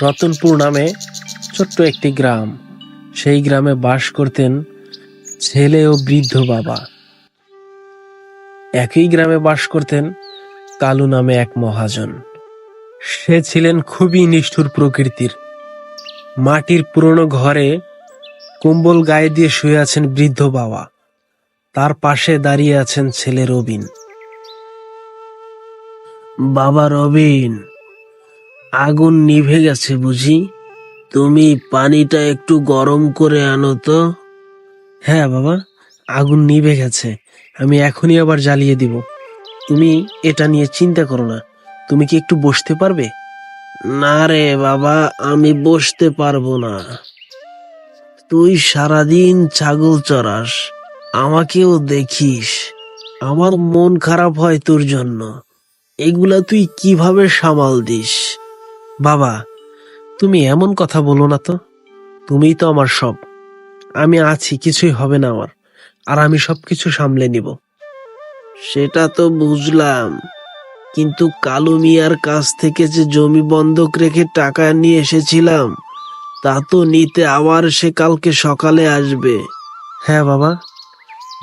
রতনপুর নামে ছোট্ট একটি গ্রাম। সেই গ্রামে বাস করতেন ছেলে ও বৃদ্ধ বাবা। একই গ্রামে বাস করতেন কালু নামে এক মহাজন। সে ছিলেন খুবই নিষ্ঠুর প্রকৃতির। মাটির পুরনো ঘরে কম্বল গায়ে দিয়ে শুয়ে আছেন বৃদ্ধ বাবা। তার পাশে দাঁড়িয়ে আছেন ছেলে রবিন। বাবা রবিন আগুন নিভে গেছে বুঝি? তুমি পানিটা একটু গরম করে আনো তো। হ্যাঁ বাবা, আগুন নিভে গেছে। আমি এখনই আবার জ্বালিয়ে দিব। তুমি এটা নিয়ে চিন্তা করো না। তুমি কি একটু বসতে পারবে? না রে বাবা, আমি বসতে পারব না। তুই সারাদিন ছাগল চড়াস, আমাকেও দেখিস। আমার মন খারাপ হয় তোর জন্য। এগুলা তুই কীভাবে সামাল দিস? বাবা, তুমি এমন কথা বলো না তো। তুমিই তো আমার সব। আমি আছি, কিছুই হবে না আমার। আর আমি সবকিছু সামলে নিব। সেটা তো বুঝলাম। কিন্তু কালু মিয়ার কাছ থেকে যে জমি বন্ধক রেখে টাকা নিয়ে এসেছিলাম, তা তো নিতে আবার সে কালকে সকালে আসবে। হ্যাঁ বাবা,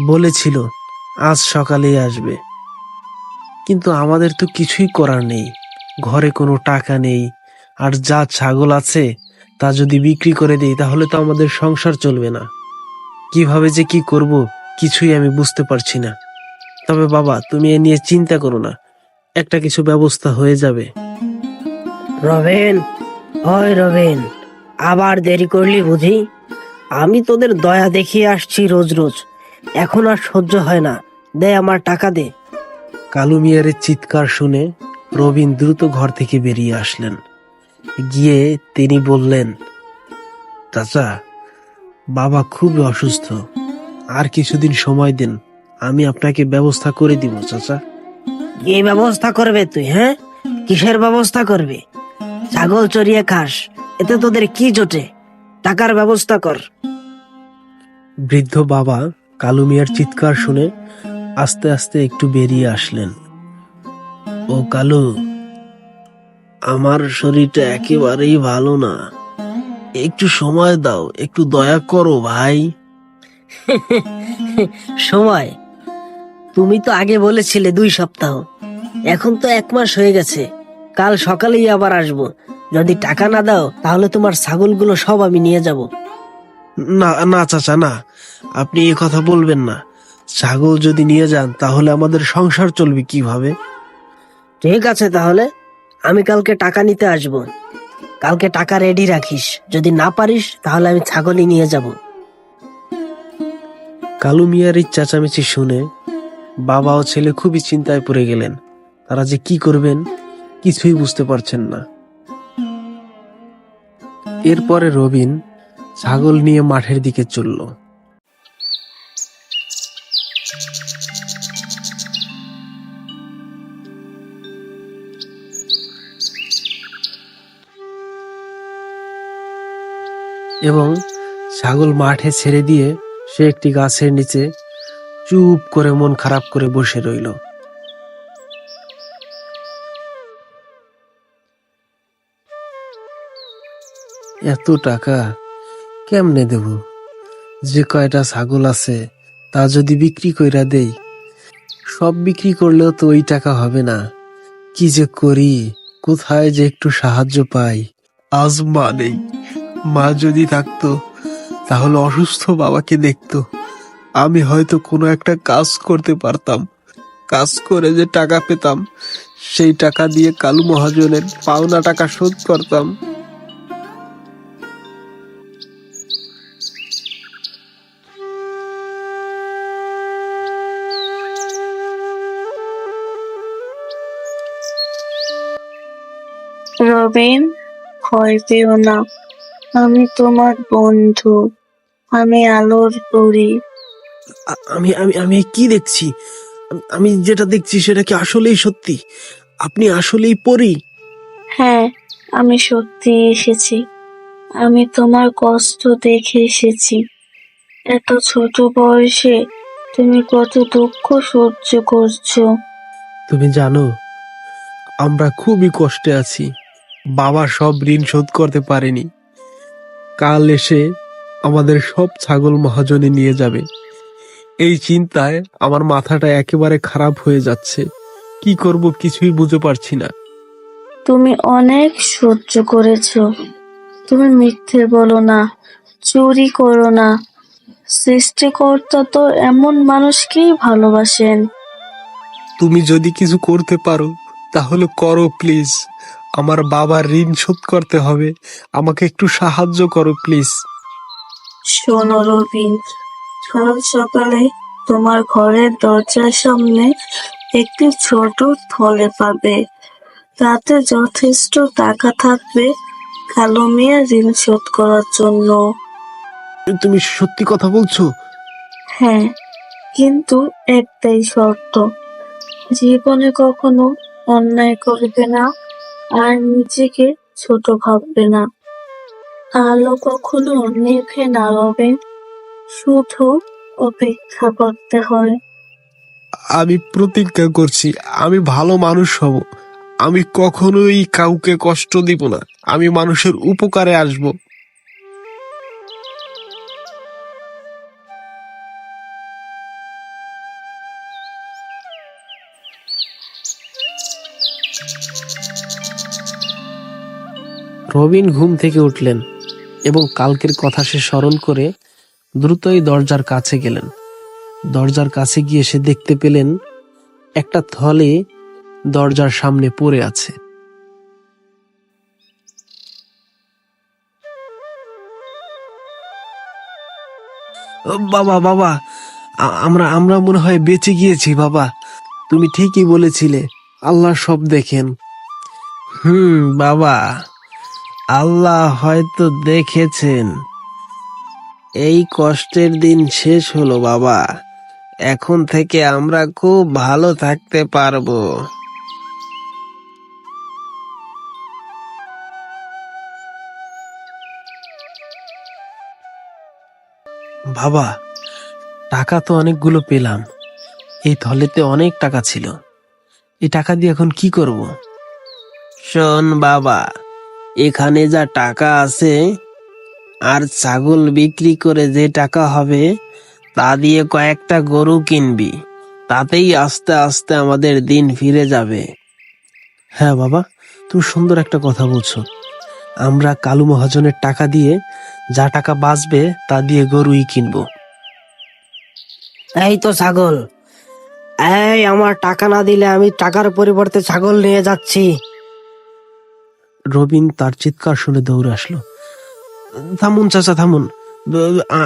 বলেছিল আজ সকালেই আসবে। কিন্তু আমাদের তো কিছুই করার নেই। ঘরে কোনো টাকা নেই আর যা ছাগল আছে তা যদি বিক্রি করে দেই তাহলে তো আমাদের সংসার চলবে না। কীভাবে যে কি করব কিছুই আমি বুঝতে পারছি না। তবে বাবা তুমি এ নিয়ে চিন্তা করো না। একটা কিছু ব্যবস্থা হয়ে যাবে। রবেন ওই রবেন আবার দেরি করলি বুঝি? আমি তোদের দয়া দেখিয়ে আসছি রোজ রোজ। এখন আর সহ্য হয় না। দে আমার টাকা দে। কালু মিয়ারের চিৎকার শুনে রবিন দ্রুত ঘর থেকে বেরিয়ে আসলেন। গিয়ে তিনি বললেন চাচা বাবা খুব অসুস্থ। আর কিছুদিন সময় দিন আমি আপনাকে ব্যবস্থা করে দিব চাচা। কি ব্যবস্থা করবে তুই হ্যাঁ? কিসের ব্যবস্থা করবি? ছাগল চড়িয়ে খাস এতে তোদের কি জোটে? টাকার ব্যবস্থা কর। বৃদ্ধ বাবা কালু মিয়ার চিৎকার শুনে আস্তে আস্তে একটু বেরিয়ে আসলেন। ও কালু আমার শরীরটা একেবারেই ভালো না। একটু সময় দাও একটু দয়া করো ভাই। সময়? তুমি তো আগে বলেছিলে দুই সপ্তাহ। এখন তো এক মাস হয়ে গেছে। কাল সকালেই আবার আসব। যদি টাকা না দাও তাহলে তোমার ছাগলগুলো সব আমি নিয়ে যাব। না না চাচা না। আপনি এ কথা বলবেন না। ছাগল যদি নিয়ে যান তাহলে আমাদের সংসার চলবে কীভাবে? ঠিক আছে তাহলে। আমি কালকে টাকা নিতে আসব। কালকে টাকা রেডি রাখিস। যদি না পারিস, তাহলে আমি ছাগলই নিয়ে যাব। কালু মিয়ার এই চেঁচামেচি শুনে বাবা ও ছেলে খুবই চিন্তায় পড়ে গেলেন। তারা যে কি করবেন, কিছুই বুঝতে পারছেন না। এরপরে রবিন ছাগল নিয়ে মাঠের দিকে চলল। এবং ছাগল মাঠে ছেড়ে দিয়ে সে একটি গাছের নিচে চুপ করে মন খারাপ করে বসে রইল। এত টাকা কেমনে দেব? যে কয়টা ছাগল আছে তা যদি বিক্রি কইরা দেই, সব বিক্রি করলেও তো ওই টাকা হবে না। কি যে করি, কোথায় যে একটু সাহায্য পাই, আজ মা নেই মা যদি থাকতো, তাহলে অসুস্থ বাবাকে দেখতো। আমি হয়তো কোনো একটা কাজ করতে পারতাম। কাজ করে যে টাকা পেতাম, সেই টাকা দিয়ে কালু মহাজনের পাওনা টাকা শোধ করতাম। রবিন পেও না। আমি তোমার বন্ধু। আমি আলোর পরি। আমি আমি আমি কি দেখছি? আমি যেটা দেখছি সেটা কি আসলেই সত্যি? আপনি আসলেই পড়ি হ্যাঁ আমি সত্যি এসেছি। আমি তোমার কষ্ট দেখে এসেছি। এত ছোট বয়সে তুমি কত দুঃখ সহ্য করছ। তুমি জানো আমরা খুবই কষ্টে আছি। বাবা সব ঋণ শোধ করতে পারেনি। কাল এসে আমাদের সব ছাগল মহাজনে নিয়ে যাবে। এই চিন্তায় আমার মাথাটা একেবারে খারাপ হয়ে যাচ্ছে। কি করব কিছুই বুঝে পারছি না। তুমি অনেক সহ্য করেছ। তুমি মিথ্যে বলো না চুরি করো না। সৃষ্টিকর্তা তো এমন মানুষকেই ভালোবাসেন। তুমি যদি কিছু করতে পারো তাহলে করো প্লিজ। আমার বাবার ঋণ শোধ করতে হবে। আমাকে একটু সাহায্য করো প্লিজ। শোনো রবিন কাল সকালে তোমার ঘরের দরজার সামনে একটি ছোট থলে পাবে। তাতে যথেষ্ট টাকা থাকবে কালো মেয়ের ঋণ শোধ করার জন্য। তুমি সত্যি কথা বলছো? হ্যাঁ কিন্তু একটাই শর্ত। জীবনে কখনো অন্যায় করবে না। আর নিজেকে ছোট ভাববে না। আলো কখনো নেভে না হবে শুধু অপেক্ষা করতে হয়। আমি প্রতিজ্ঞা করছি, আমি ভালো মানুষ হব। আমি কখনোই কাউকে কষ্ট দিব না। আমি মানুষের উপকারে আসব। রবিন ঘুম থেকে উঠলেন এবং কালকের কথা সে স্মরণ করে দ্রুতই দরজার কাছে গেলেন। দরজার কাছে গিয়ে সে দেখতে পেলেন একটা থলে দরজার সামনে পড়ে আছে। বাবা বাবা আমরা আমরা মনে হয় বেঁচে গিয়েছি, বাবা। তুমি ঠিকই বলেছিলে আল্লাহ সব দেখেন। হুম, বাবা। আল্লাহ হয়তো দেখেছেন। এই কষ্টের দিন শেষ হলো বাবা। এখন থেকে আমরা খুব ভালো থাকতে পারব। বাবা, টাকা তো অনেকগুলো পেলাম। এই থলেতে অনেক টাকা ছিল। এই টাকা দিয়ে এখন কি করব? শোন বাবা এখানে যা টাকা আছে আর ছাগল বিক্রি করে যে টাকা হবে, তা দিয়ে কয়েকটা গরু কিনবি। তাতেই আস্তে আস্তে আমাদের দিন ফিরে যাবে। হ্যাঁ বাবা, তুমি সুন্দর একটা কথা বলছো। আমরা কালু মহাজনের টাকা দিয়ে যা টাকা বাঁচবে, তা দিয়ে গরুই কিনবো। এই তো ছাগল। এই, আমার টাকা না দিলে আমি টাকার পরিবর্তে ছাগল নিয়ে যাচ্ছি। রবিন তার চিৎকার শুনে দৌড়ে আসলো। থামুন চাচা থামুন।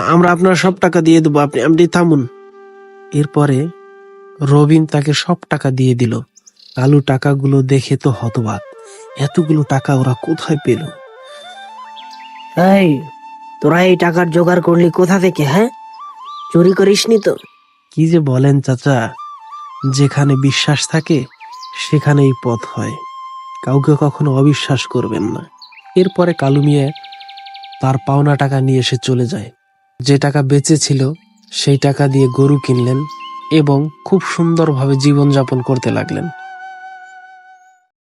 আমরা আপনার সব টাকা দিয়ে দেবো আপনি আপনি থামুন। এরপরে রবিন তাকে সব টাকা দিয়ে দিল। কালু টাকাগুলো দেখে তো হতবাক। এতগুলো টাকা ওরা কোথায় পেল? এই তোরা এই টাকার জোগাড় করলি কোথা থেকে হ্যাঁ? চুরি করিসনি তো? কি যে বলেন চাচা যেখানে বিশ্বাস থাকে সেখানেই পথ হয়। কাউকে কখনো অবিশ্বাস করবেন না। এরপরে কালু মিয়া তার পাওনা টাকা নিয়ে এসে চলে যায়। যে টাকা বেঁচে ছিল সেই টাকা দিয়ে গরু কিনলেন এবং খুব সুন্দরভাবে জীবনযাপন করতে লাগলেন।